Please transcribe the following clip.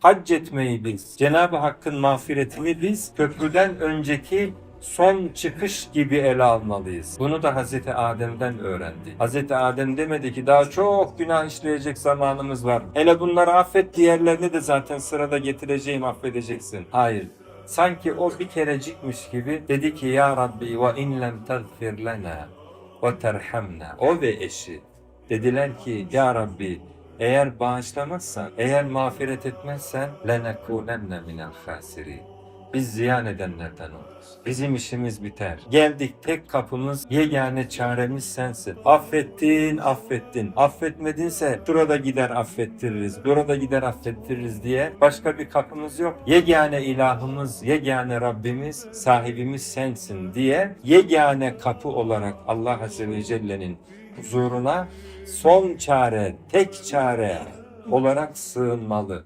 hac etmeyi biz, Cenab-ı Hakk'ın mağfiretini biz köprüden önceki son çıkış gibi ele almalıyız. Bunu da Hazreti Adem'den öğrendi. Hazreti Adem demedi ki daha çok günah işleyecek zamanımız var. Hele bunları affet diğerlerini de zaten sırada getireceğim affedeceksin. Hayır. Sanki o bir kerecikmiş gibi dedi ki ya Rabbi ve in lem tagfir lana ve terhamna. O ve eşi dediler ki ya Rabbi eğer bağışlamazsan, eğer mağfiret etmezsen lenekunenne minel hasirin. Biz ziyan edenlerden oluruz. Bizim işimiz biter. Geldik tek kapımız, yegane çaremiz sensin. Affettin, affettin. Affetmedinse şurada gider affettiririz, burada gider affettiririz diye başka bir kapımız yok. Yegane ilahımız, yegane Rabbimiz, sahibimiz sensin diye yegane kapı olarak Allah Azze ve Celle'nin huzuruna son çare, tek çare olarak sığınmalı.